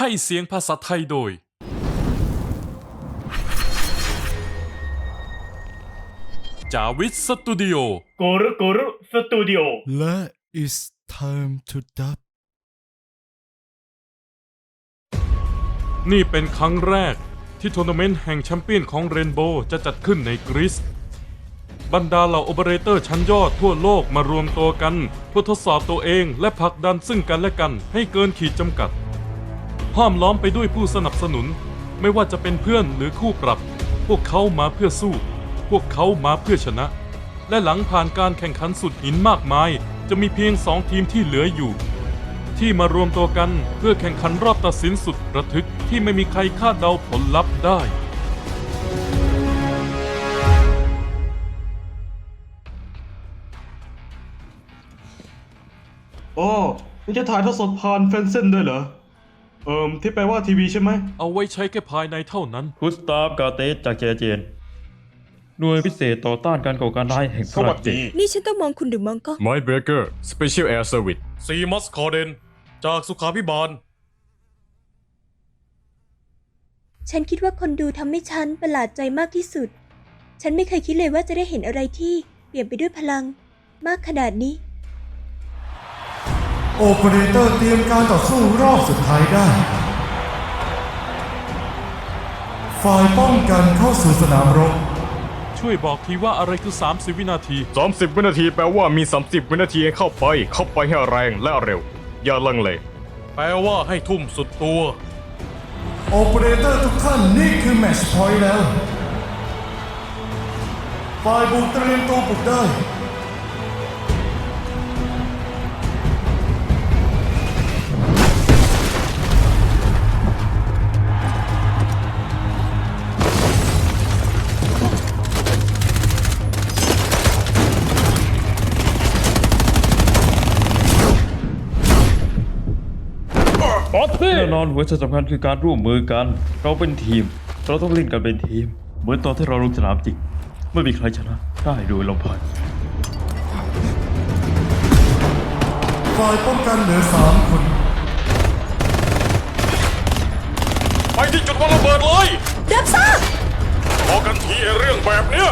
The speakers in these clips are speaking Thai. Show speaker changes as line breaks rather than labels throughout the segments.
ให้เสียงภาษาไทยโดย จาวิสสตูดิโอ
โกรุโกรุสตูดิโอ
และ it's time to dub
นี่เป็นครั้งแรกที่ทัวร์นาเมนต์แห่งแชมเปี้ยนของเรนโบว์จะจัดขึ้นในกรีซบรรดาเหล่าโอเปอเรเตอร์ชั้นยอดทั่วโลกมารวมตัวกันเพื่อทดสอบตัวเองและผลักดันซึ่งกันและกันให้เกินขีดจำกัด ห้อมล้อมไปด้วยผู้สนับสนุน ไม่ว่าจะเป็นเพื่อนหรือคู่ปรับ พวกเขามาเพื่อสู้ พวกเขามาเพื่อชนะ และหลังผ่านการแข่งขันสุดหินมากมาย จะมีเพียงสองทีมที่เหลืออยู่ ที่มารวมตัวกันเพื่อแข่งขันรอบตัดสินสุดระทึกที่ไม่มีใครคาดเดาผลลัพธ์ได้
อ๋อนี่จะถ่ายทอดสดผ่านแฟนเซนด้วยเหรอ เอิมที่แปลว่าทีวีใช่ไหม
เอาไว้ใช้แค่ภายในเท่านั้น
กุสตาฟกาเตสจากเจเจน หน่วยพิเศษต่อต้านการก่อการร้ายแห่งฝรั่งเศส
นี่ฉันต้องมองคุณหรือมองก็
ไมท์เบรเกอร์ Special Air Service
ซีมัสคอเดน จากสุขาพิบาล
ฉันคิดว่าคนดูทำให้ฉันประหลาดใจมากที่สุด ฉันไม่เคยคิดเลยว่าจะได้เห็นอะไรที่เปลี่ยนไปด้วยพลัง มากขนาดนี้
โอเปอเรเตอร์เตรียมการต่อสู้รอบสุดท้ายได้ ฝ่ายป้องกันเข้าสู่สนามรบ
ช่วยบอกทีว่าอะไรคือ 30 วินาที
30 วินาทีแปลว่ามี 30 วินาทีให้เข้าไป เข้าไปให้แรงและเร็ว อย่าลังเล
แปลว่าให้ทุ่มสุดตัว
โอเปอเรเตอร์ทุกท่านนี่คือแมชพอยต์แล้ว ฝ่ายบุกเตรียมตัวบุกได้
น่นอนหัวใจสำคัญคือการร่วมมือกัน เราเป็นทีม เราต้องเล่นกันเป็นทีม เหมือนตอนที่เราลงสนามจริงไม่มีใครชนะได้โดยลำพัง
ฝ่ายป้องกันเหลือสามคน
ไปที่จุดวางระเบิดเลย
รับทราบ
พอกันทีไอ้เรื่องแบบเนี้ย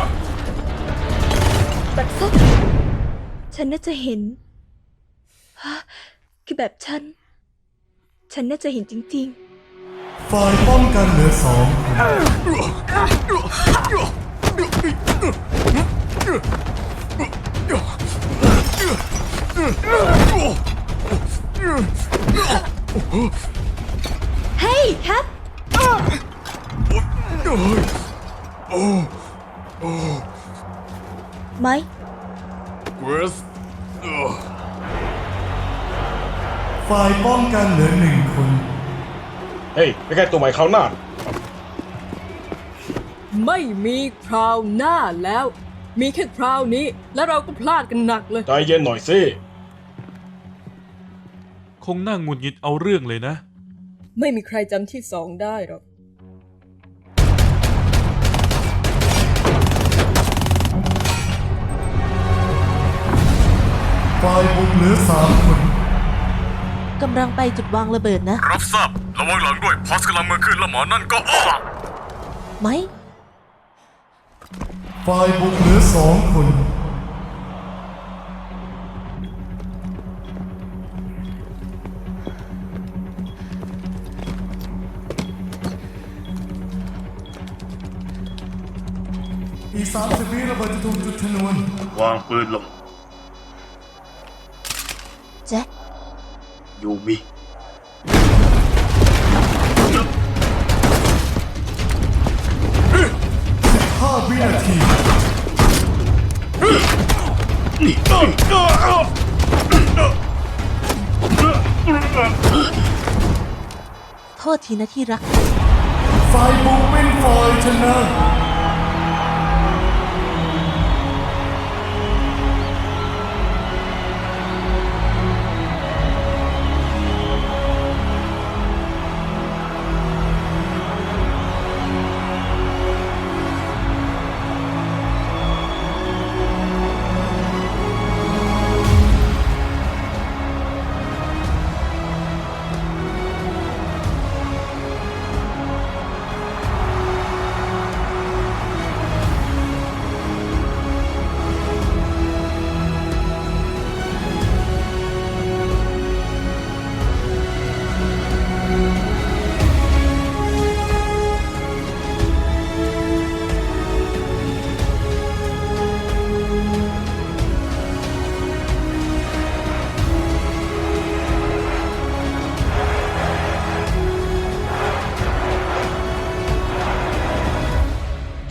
บัดซบฉันน่าจะเห็น ฮะ คือแบบฉัน ฉันน่าจะเห็นจริง
ฝ่ายป้องกันเหลือสองคน
ๆเฮ้ยครับ ไหม
เกรส
ฝ่ายป้องกันเหลือหนึ่งคน
เฮ้ยไปแก้ตัวใหม่คราวหน้า
ไม่มีคราวหน้าแล้ว มีแค่คราวนี้ แล้วเราก็พลาดกันหนักเลย
ใจเย็นหน่อยสิ
คงน่าหงุดหงิดเอาเรื่องเลยนะ
ไม่มีใครจำที่สองได้หรอก
ฝ่ายบุกเหลือสามคน
กำลังไปจุดวางระเบิดนะ
รับทราบ ระวังหลังด้วยพอสกำลังมือขึ้นแล้วหมอนั่นก็อ้อ
ไหม
ฝ่ายบุกเหลือสองคน อีกสามสิบวิระเบิดจะถูกจุดชนวน
วางปืนลง
แจ็ค
ยูมิ
ห้าวินาที
โทษทีนะที่รัก
ฝ่ายบุกเป็นฝ่ายชนะ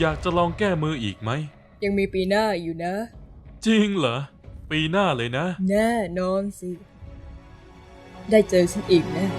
อยากจะลองแก้มืออีกไหม
ยังมีปีหน้าอยู่นะ
จริงเหรอ ปีหน้าเลยนะ
แน่นอนสิ ได้เจอฉันอีกแนะ